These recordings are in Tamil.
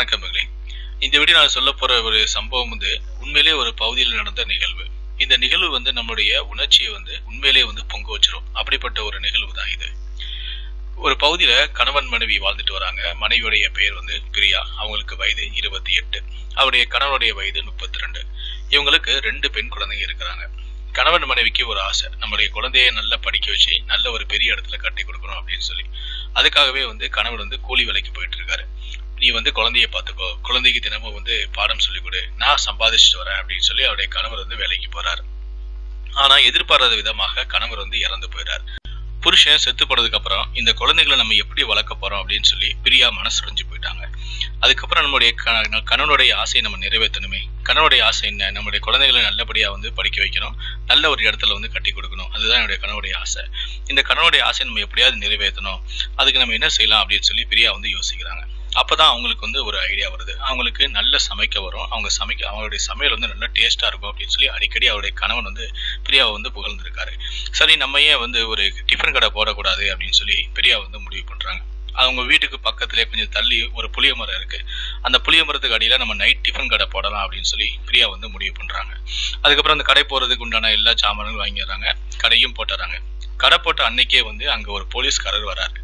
வணக்கம் மகளே. இந்த வீடியோ நான் சொல்ல போற ஒரு சம்பவம் வந்து உண்மையிலே ஒரு பகுதியில் நடந்த நிகழ்வு. இந்த நிகழ்வு வந்து நம்மளுடைய உணர்ச்சியை வந்து உண்மையிலே வந்து பொங்க வச்சிரும். அப்படிப்பட்ட ஒரு நிகழ்வு தான் இது. ஒரு பகுதியில கணவன் மனைவி வாழ்ந்துட்டு வராங்க. மனைவியுடைய பெயர் வந்து பிரியா. அவங்களுக்கு வயது இருபத்தி எட்டு. அவருடைய கணவனுடைய வயது முப்பத்தி ரெண்டு இவங்களுக்கு ரெண்டு பெண் குழந்தைங்க இருக்கிறாங்க. கணவன் மனைவிக்கு ஒரு ஆசை. நம்மளுடைய குழந்தைய நல்லா படிக்க வச்சு நல்ல ஒரு பெரிய இடத்துல கட்டி கொடுக்கணும் அப்படின்னு சொல்லி. அதுக்காகவே வந்து கணவன் வந்து கூலி வேலைக்கு போயிட்டு இருக்காரு. நீ வந்து குழந்தைய பார்த்துக்கோ. குழந்தைக்கு தினமும் வந்து பாடம் சொல்லிக் கொடு. நான் சம்பாதிச்சுட்டு வரேன் அப்படின்னு சொல்லி அவருடைய கணவர் வந்து வேலைக்கு போறாரு. ஆனா எதிர்பாராத விதமாக கணவர் வந்து இறந்து போயிறார். புருஷன் செத்து போனதுக்கு அப்புறம் இந்த குழந்தைகளை நம்ம எப்படி வளர்க்க போறோம் அப்படின்னு சொல்லி பிரியா மனசுடைஞ்சு போயிட்டாங்க. அதுக்கப்புறம் நம்மளுடைய கணவனுடைய ஆசையை நம்ம நிறைவேற்றணுமே. கணவனுடைய ஆசை என்ன? நம்மளுடைய குழந்தைகளை நல்லபடியா வந்து படிக்க வைக்கணும். நல்ல ஒரு இடத்துல வந்து கட்டி கொடுக்கணும். அதுதான் என்னுடைய கணவனுடைய ஆசை. இந்த கணவனுடைய ஆசையை நம்ம எப்படியாவது நிறைவேற்றணும். அதுக்கு நம்ம என்ன செய்யலாம் அப்படின்னு சொல்லி பிரியா வந்து யோசிக்கிறாங்க. அப்போ தான் அவங்களுக்கு வந்து ஒரு ஐடியா வருது. அவங்களுக்கு நல்ல சமைக்க வரும். அவங்க சமைக்க அவங்களுடைய சமையல் வந்து நல்ல டேஸ்ட்டாக இருக்கும் அப்படின்னு சொல்லி அடிக்கடி அவருடைய கணவன் வந்து பிரியாவை வந்து புகழ்ந்திருக்காரு. சரி நம்ம ஏன் வந்து ஒரு டிஃபன் கடை போடக்கூடாது அப்படின்னு சொல்லி பிரியா வந்து முடிவு பண்ணுறாங்க அவங்க வீட்டுக்கு பக்கத்துலேயே கொஞ்சம் தள்ளி ஒரு புளிய மரம் இருக்குது அந்த புளிய மரத்துக்கு அடியில் நம்ம நைட் டிஃபன் கடை போடலாம் அப்படின்னு சொல்லி பிரியா வந்து முடிவு பண்ணுறாங்க அதுக்கப்புறம் அந்த கடை போகிறதுக்கு உண்டான எல்லா சாமான்களும் வாங்கிடுறாங்க. கடையும் போட்டுறாங்க. கடை போட்ட அன்னைக்கே வந்து அங்கே ஒரு போலீஸ்காரர் வராரு.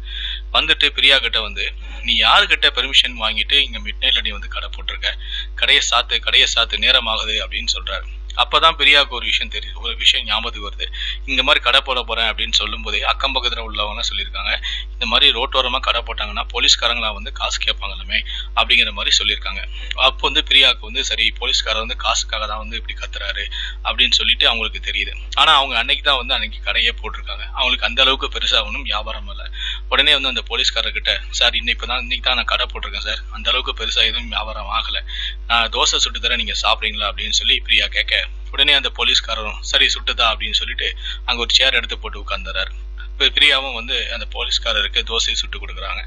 வந்துட்டு பிரியா கிட்ட வந்து நீ யாருக்கிட்ட பெர்மிஷன் வாங்கிட்டு இங்க மிட் நைட்ல நீ வந்து கடை போட்டிருக்க? கடையை சாத்து கடையை சாத்து நேரம் ஆகுது அப்படின்னு சொல்றாரு. அப்பதான் பிரியாவுக்கு ஒரு விஷயம் தெரியுது. ஒரு விஷயம் ஞாபகத்துக்கு வருது. இந்த மாதிரி கடை போட போறேன் அப்படின்னு சொல்லும் போதே அக்கம் பக்கத்துல உள்ளவங்க சொல்லியிருக்காங்க. இந்த மாதிரி ரோட்டோரமா கடை போட்டாங்கன்னா போலீஸ்காரங்களா வந்து காசு கேட்பாங்களாமே அப்படிங்கிற மாதிரி சொல்லியிருக்காங்க. அப்போ வந்து பிரியாவுக்கு வந்து சரி போலீஸ்காரர் வந்து காசுக்காக தான் வந்து இப்படி கத்துறாரு அப்படின்னு சொல்லிட்டு அவங்களுக்கு தெரியுது. ஆனா அவங்க அன்னைக்கு தான் வந்து அன்னைக்கு கடையே போட்டிருக்காங்க. அவங்களுக்கு அந்த அளவுக்கு பெருசா ஒன்றும் வியாபாரம் இல்லை. உடனே வந்து அந்த போலீஸ்காரர்கிட்ட சார் இன்னைக்கு தான் இன்னைக்கு தான் நான் கடை போட்டிருக்கேன் சார். அந்த அளவுக்கு பெருசா எதுவும் வியாபாரம் ஆகலை. நான் தோசை சுட்டு தரேன் நீங்க சாப்பிட்றீங்களா? அப்படின்னு சொல்லி பிரியா கேட்க உடனே அந்த போலீஸ்காரரும் சரி சுட்டுதா? அப்படின்னு சொல்லிட்டு அங்க ஒரு சேர் எடுத்து போட்டு உட்காந்துறாரு இப்போ பிரியாவும் வந்து அந்த போலீஸ்காரருக்கு தோசை சுட்டு கொடுக்குறாங்க.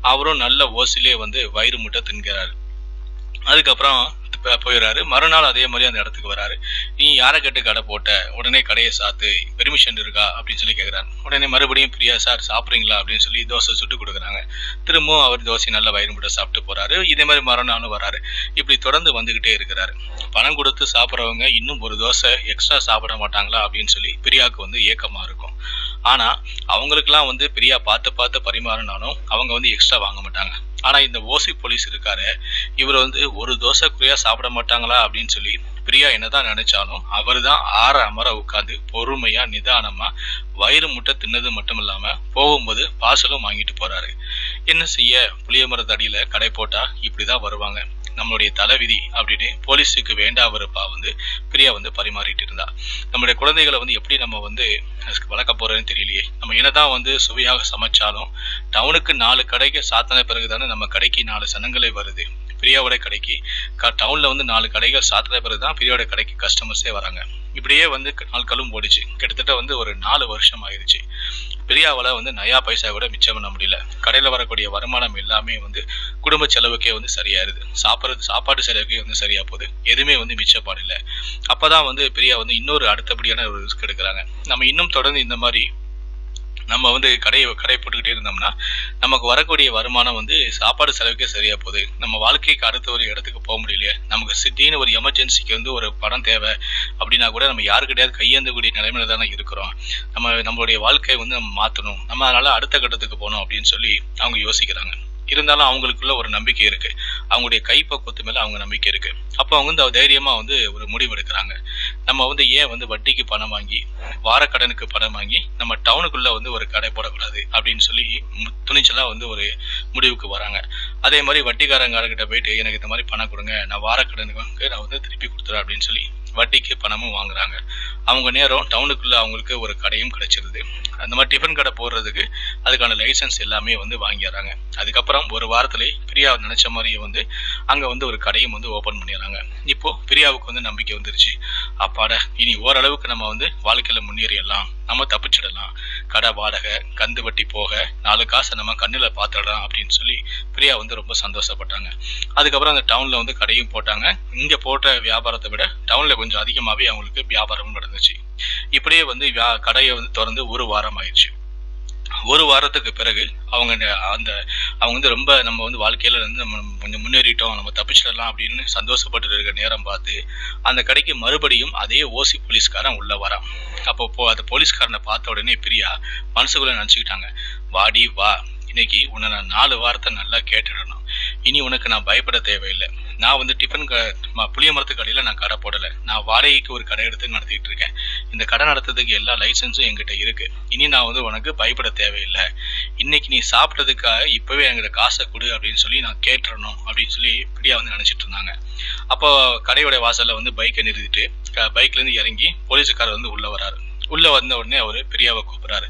அவரும் நல்ல ஓசிலே வந்து வயிறு முட்டை தின்கிறாரு. அதுக்கப்புறம் போயிடுறாரு. மறுநாள் அதே மாதிரி அந்த இடத்துக்கு வராரு. நீ யாரை கேட்டு கடை போட்ட? உடனே கடையை சாத்து பெர்மிஷன் இருக்கா? அப்படின்னு சொல்லி கேட்குறாரு உடனே மறுபடியும் பிரியா சார் சாப்பிட்றீங்களா? அப்படின்னு சொல்லி தோசை சுட்டு கொடுக்குறாங்க. திரும்பவும் அவர் தோசை நல்லா வயிறு முட்டை சாப்பிட்டு போறாரு. இதே மாதிரி மறுநாளும் வராரு. இப்படி தொடர்ந்து வந்துகிட்டே இருக்கிறாரு. பணம் கொடுத்து சாப்பிட்றவங்க இன்னும் ஒரு தோசை எக்ஸ்ட்ரா சாப்பிட மாட்டாங்களா? அப்படின்னு சொல்லி பிரியாவுக்கு வந்து ஏக்கமா இருக்கும். ஆனா அவங்களுக்குலாம் வந்து பிரியா பார்த்து பார்த்து பரிமாறினாலும் அவங்க வந்து எக்ஸ்ட்ரா வாங்க மாட்டாங்க. ஆனா இந்த ஓசி போலீஸ் இருக்காரு. இவர் வந்து ஒரு தோசை குறியா சாப்பிட மாட்டாங்களா அப்படின்னு சொல்லி பிரியா என்னதான் நினைச்சாலும் அவர் தான் ஆற அமர உட்காந்து பொறுமையா நிதானமா வயிறு முட்டை தின்னது மட்டும் இல்லாம போகும்போது பார்சலும் வாங்கிட்டு போறாரு. என்ன செய்ய? புளிய மரத்தடியில கடை போட்டா இப்படிதான் வருவாங்க. நம்மளுடைய தலைவிதி அப்படின்னு போலீஸுக்கு வேண்டாவருப்பா வந்து பிரியா வந்து பரிமாறிட்டு இருந்தா. நம்மளுடைய குழந்தைகளை வந்து எப்படி நம்ம வந்து வளர்க்க போறோம்னு தெரியலையே. நம்ம என்னதான் வந்து சுவையாக சமைச்சாலும் டவுனுக்கு நாலு கடைக்கு பிறகு பிறகுதானே நம்ம கடைக்கு நாலு சனங்களே வருது. பிரியாவோட கடைக்கு க- டவுன்ல வந்து நாலு கடைகள் சாத்தின பிறகுதான் பிரியாவோட கடைக்கு கஸ்டமர்ஸே வராங்க. இப்படியே வந்து க- நாட்களும் ஓடிச்சு. கிட்டத்தட்ட வந்து ஒரு நாலு வருஷம் ஆயிடுச்சு பிரியாவால் வந்து நயா பைசா கூட மிச்சம் பண்ண முடியல. கடையில் வரக்கூடிய வருமானம் எல்லாமே வந்து குடும்ப செலவுக்கே வந்து சரியாயிருது. சாப்பிட்றது சாப்பாட்டு செலவுக்கே வந்து சரியாக போகுது. எதுவுமே வந்து மிச்சப்பாடு இல்லை அப்பதான் வந்து பிரியா வந்து இன்னொரு அடுத்தபடியான ஒரு ரிஸ்க் எடுக்கிறாங்க. நம்ம இன்னும் தொடர்ந்து இந்த மாதிரி நம்ம வந்து கடையை கடை போட்டுக்கிட்டே இருந்தோம்னா நமக்கு வரக்கூடிய வருமானம் வந்து சாப்பாடு செலவுக்கே சரியா போகுது. நம்ம வாழ்க்கைக்கு அடுத்த ஒரு இடத்துக்கு போக முடியலையே. நமக்கு திடீர்னு ஒரு எமர்ஜென்சிக்கு வந்து ஒரு பணம் தேவை அப்படின்னா கூட நம்ம யாருக்கிட்டையாவது கையேந்தக்கூடிய நிலைமையில தானே இருக்கிறோம். நம்ம நம்மளுடைய வாழ்க்கையை வந்து நம்ம மாற்றணும் நம்ம அதனால அடுத்த கட்டத்துக்கு போகணும் அப்படின்னு சொல்லி அவங்க யோசிக்கிறாங்க. இருந்தாலும் அவங்களுக்குள்ள ஒரு நம்பிக்கை இருக்கு. அவங்களுடைய கைப்பக்குவத்து மேல அவங்க நம்பிக்கை இருக்கு. அப்போ அவங்க வந்து தைரியமா வந்து ஒரு முடிவு எடுக்கிறாங்க. நம்ம வந்து ஏன் வந்து வட்டிக்கு பணம் வாங்கி வாரக்கடனுக்கு பணம் வாங்கி நம்ம டவுனுக்குள்ள வந்து ஒரு கடை போடக்கூடாது அப்படின்னு சொல்லி துணிச்சலாக துணிச்சலா வந்து ஒரு முடிவுக்கு வராங்க. அதே மாதிரி வட்டிக்காரங்கார்கிட்ட போயிட்டு எனக்கு இந்த மாதிரி பணம் கொடுங்க. நான் வாரக்கடனுக்கு நான் வந்து திருப்பி கொடுத்துறேன் அப்படின்னு சொல்லி வட்டிக்கு பணமும் வாங்குறாங்க. அவங்க நேரம் டவுனுக்குள்ள அவங்களுக்கு ஒரு கடையும் கிடைச்சிருது. அந்த மாதிரி டிஃபன் கடை போடுறதுக்கு அதுக்கான லைசன்ஸ் எல்லாமே வந்து வாங்கிடுறாங்க. அதுக்கப்புறம் ஒரு வாரத்திலே பிரியா நினைச்ச மாதிரியே வந்து அங்கே வந்து ஒரு கடையும் வந்து ஓப்பன் பண்ணிடுறாங்க. இப்போ பிரியாவுக்கு வந்து நம்பிக்கை வந்துருச்சு. அப்பாட இனி ஓரளவுக்கு நம்ம வந்து வாழ்க்கையில் முன்னேறிடலாம். நம்ம தப்பிச்சிடலாம். கடை வாடகை கந்து வட்டி போக நாலு காசை நம்ம கண்ணில் பார்த்துடலாம் அப்படின்னு சொல்லி பிரியா வந்து ரொம்ப சந்தோஷப்பட்டாங்க. அதுக்கப்புறம் அந்த டவுனில் வந்து கடையும் போட்டாங்க. இங்கே போட்ட வியாபாரத்தை விட டவுனில் கொஞ்சம் அதிகமாகவே அவங்களுக்கு வியாபாரமும் நடந்துச்சு. இப்படியே வந்து வியா- கடையை வந்து திறந்து ஒரு வாரம் ஆயிடுச்சு. ஒரு வாரத்துக்கு பிறகு அவங்க அந்த அவங்க வந்து ரொம்ப நம்ம வந்து வாழ்க்கையில வந்து நம்ம கொஞ்சம் முன்னேறிட்டோம் நம்ம தப்பிச்சிடலாம் அப்படின்னு சந்தோஷப்பட்டு இருக்கிற நேரம் பார்த்து அந்த கடைக்கு மறுபடியும் அதே ஓசி போலீஸ்காரன் உள்ள வரான். அப்போ போ அந்த போலீஸ்காரனை பார்த்த உடனே பிரியா மனசுக்குள்ள நினச்சிக்கிட்டாங்க. வாடி வா. இன்னைக்கு உன்னை நான் நாலு வாரத்தை நல்லா கேட்டுடணும். இனி உனக்கு நான் பயப்பட தேவையில்லை. நான் வந்து டிஃபன் க புளிய மரத்து கடையில் நான் கடை போடலை. நான் வாடகைக்கு ஒரு கடை எடுத்து நடத்திட்டு இருக்கேன். இந்த கடை நடத்துறதுக்கு எல்லா லைசன்ஸும் எங்கிட்ட இருக்கு. இனி நான் வந்து உனக்கு பயப்பட தேவையில்லை. இன்னைக்கு நீ சாப்பிட்டதுக்காக இப்பவே எங்கிட்ட காசை கொடு அப்படின்னு சொல்லி நான் கேட்டுறணும் அப்படின்னு சொல்லி இப்படியா வந்து நினச்சிட்டு இருந்தாங்க. அப்போ கடையோட வாசலில் வந்து பைக்கை நிறுத்திட்டு பைக்லேருந்து இறங்கி போலீஸுக்காரர் வந்து உள்ளே வராரு. உள்ளே வந்த உடனே அவர் பிரியாவை கூப்பிட்றாரு.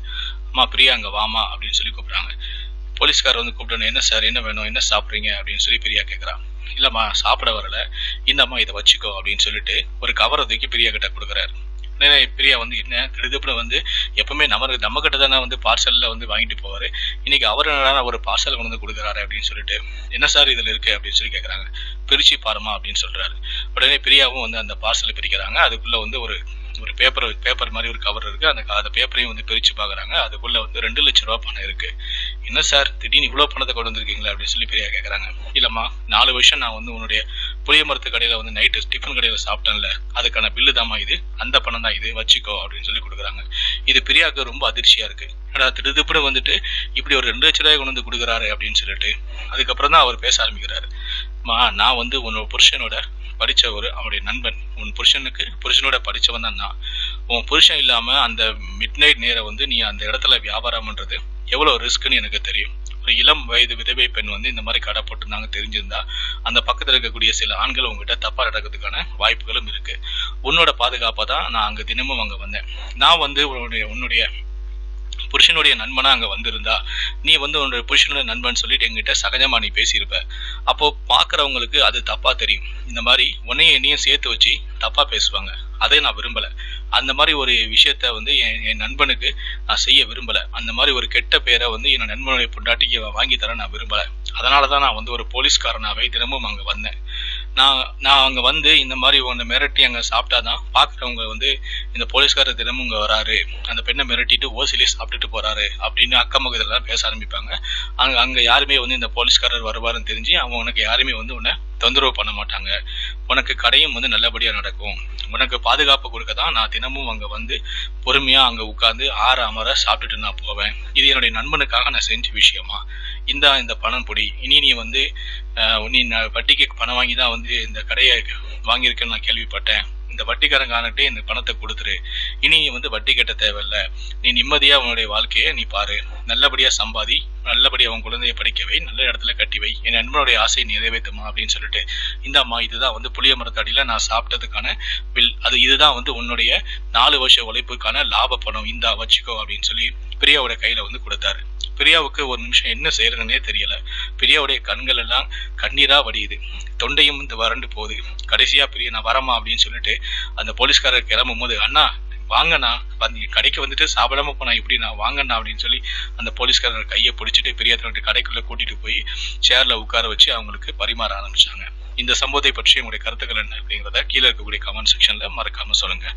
அம்மா பிரியா அங்கே வாமா அப்படின்னு சொல்லி கூப்பிட்றாங்க. போலீஸ்கார் வந்து கூப்பிட்டோன்னே என்ன சார் என்ன வேணும்? என்ன சாப்பிட்றீங்க? அப்படின்னு சொல்லி பிரியா கேட்குறான் இல்லைம்மா சாப்பிட வரல. இந்தம்மா இதை வச்சுக்கோ. அப்படின்னு சொல்லிட்டு ஒரு கவரை தூக்கி பிரியா கிட்ட கொடுக்குறாரு. உடனே பிரியா வந்து என்ன? திடுதுப்புல வந்து எப்பவுமே நம்ம நம்ம கிட்ட தானே வந்து பார்சலில் வந்து வாங்கிட்டு போவார். இன்னைக்கு அவர் என்னடா ஒரு பார்சல் கொண்டு வந்து கொடுக்குறாரு? அப்படின்னு சொல்லிட்டு என்ன சார் இதில் இருக்கு? அப்படின்னு சொல்லி கேட்குறாங்க பிரிச்சு பாருமா அப்படின்னு சொல்றாரு. உடனே பிரியாவும் வந்து அந்த பார்சலை பிரிக்கிறாங்க. அதுக்குள்ள வந்து ஒரு ஒரு பேப்பர் பேப்பர் மாதிரி ஒரு கவர் இருக்கு. அந்த அந்த பேப்பரையும் வந்து பிரிச்சு பார்க்குறாங்க அதுக்குள்ள வந்து ரெண்டு லட்ச ரூபா பணம் இருக்கு. என்ன சார் திடீர்னு இவ்வளோ பணத்தை கொண்டு வந்திருக்கீங்களா அப்படின்னு சொல்லி பிரியா கேட்குறாங்க இல்லைம்மா நாலு வருஷம் நான் வந்து உன்னுடைய புளிய மரத்து கடையில் வந்து நைட்டு டிஃபன் கடையில் சாப்பிட்டேன்ல. அதுக்கான பில்லு தாம்மா இது? அந்த பணம் தான் இது. வச்சுக்கோ அப்படின்னு சொல்லி கொடுக்குறாங்க. இது பிரியாவுக்கு ரொம்ப அதிர்ச்சியாக இருக்குது ஏன்னா திடுதிப்புன்னு வந்துட்டு இப்படி ஒரு ரெண்டு லட்ச ரூபாய் கொண்டு வந்து கொடுக்குறாரு அப்படின்னு சொல்லிட்டு அதுக்கப்புறம் தான் அவர் பேச ஆரம்பிக்கிறாரு. மா நான் வந்து உன்னோட புருஷனோட படித்த ஒரு அவனுடைய நண்பன். உன் புருஷனுக்கு புருஷனோட படித்தவன் தான் நான். உன் புருஷன் இல்லாமல் அந்த மிட் நைட் நேரம் வந்து நீ அந்த இடத்துல வியாபாரம் பண்ணுறது எவ்வளோ ரிஸ்க்குன்னு எனக்கு தெரியும். ஒரு இளம் வயது விதவை பெண் வந்து இந்த மாதிரி கடை போட்டிருந்தாங்க தெரிஞ்சிருந்தா அந்த பக்கத்தில் இருக்கக்கூடிய சில ஆண்கள் உங்ககிட்ட தப்பாக நடக்கிறதுக்கான வாய்ப்புகளும் இருக்குது உன்னோட பாதுகாப்பாக தான் நான் அங்கே தினமும் அங்கே வந்தேன். நான் வந்து உன்னுடைய உன்னுடைய புருஷனுடைய நண்பனா அங்க வந்திருந்தா நீ வந்து உன்னோட புருஷனுடைய நண்பன் சொல்லிட்டு எங்கிட்ட சகஜமா நீ பேசியிருப்ப. அப்போ பாக்குறவங்களுக்கு அது தப்பா தெரியும். இந்த மாதிரி உன்னையும் என்னையும் சேர்த்து வச்சு தப்பா பேசுவாங்க. அதை நான் விரும்பலை. அந்த மாதிரி ஒரு விஷயத்த வந்து என் என் நண்பனுக்கு நான் செய்ய விரும்பல. அந்த மாதிரி ஒரு கெட்ட பேரை வந்து என் நண்பனுடைய பொண்டாட்டிக்கு வாங்கி தர நான் விரும்பல. அதனால தான் நான் வந்து ஒரு போலீஸ்காரனாகவே தினமும் அங்கே வந்தேன். நான் நான் அங்கே வந்து இந்த மாதிரி உன்னை மிரட்டி அங்கே சாப்பிட்டாதான் பார்க்குறவங்க வந்து இந்த போலீஸ்காரர் தினமும் இங்கே வராரு. அந்த பெண்ணை மிரட்டிட்டு ஓசிலே சாப்பிட்டுட்டு போறாரு அப்படின்னு அக்கம் பக்கத்துல பேச ஆரம்பிப்பாங்க. அங்கே அங்கே யாருமே வந்து இந்த போலீஸ்காரர் வருவாருன்னு தெரிஞ்சு அவங்க உனக்கு யாருமே வந்து உன்னை தொந்தரவு பண்ண மாட்டாங்க. உனக்கு கடையும் வந்து நல்லபடியா நடக்கும். உனக்கு பாதுகாப்பு கொடுக்க தான் நான் தினமும் அங்க வந்து பொறுமையா அங்க உட்காந்து ஆற அமர சாப்பிட்டுட்டு நான் போவேன். இது என்னுடைய நண்பனுக்காக நான் செஞ்ச விஷயமா? இந்த இந்த பணம் பொடி. இனி நீ வந்து நீ வட்டிக்கு பணம் வாங்கி தான் வந்து இந்த கடையை வாங்கியிருக்கேன்னு நான் கேள்விப்பட்டேன். இந்த வட்டிக்காரங்கானட்டே இந்த பணத்தை கொடுத்துரு. இனி வந்து வட்டி கட்ட தேவையில்ல. நீ நிம்மதியா உன்னுடைய வாழ்க்கையை நீ பாரு. நல்லபடியா சம்பாதி நல்லபடியா உன் குழந்தைய படிக்க வை நல்ல இடத்துல கட்டி வை. என் நண்பனுடைய ஆசையை நிறைவேற்றுமா அப்படின்னு சொல்லிட்டு இந்தாம்மா இதுதான் வந்து புளிய மரத்தடியில நான் சாப்பிட்டதுக்கான பில். அது இதுதான் வந்து உன்னுடைய நாலு வருஷ உழைப்புக்கான லாப பணம். இந்தா வச்சுக்கோ அப்படின்னு சொல்லி பிரியாவோட கையில வந்து கொடுத்தாரு. பிரியாவுக்கு ஒரு நிமிஷம் என்ன செய்யறதுன்னே தெரியல. பிரியாவுடைய கண்கள் எல்லாம் கண்ணீரா வடியுது. தொண்டையும் இந்த வறண்டு போகுது. கடைசியா பிரியா நான் வரமா அப்படின்னு சொல்லிட்டு அந்த போலீஸ்காரர் கிளம்பும் போது அண்ணா வாங்கண்ணா வந்து கடைக்கு வந்துட்டு சாப்பிடாம போனா இப்படி நான் வாங்கண்ணா அப்படின்னு சொல்லி அந்த போலீஸ்காரர் கையை பிடிச்சிட்டு பெரிய தன்னுடைய கடைக்குள்ள கூட்டிட்டு போய் சேர்ல உட்கார வச்சு அவங்களுக்கு பரிமாற ஆரம்பிச்சாங்க. இந்த சம்பவத்தை பற்றி உங்களுடைய கருத்துக்கள் என்ன அப்படிங்கிறத கீழே இருக்கக்கூடிய கமெண்ட் செக்ஷன்ல மறக்காம சொல்லுங்க.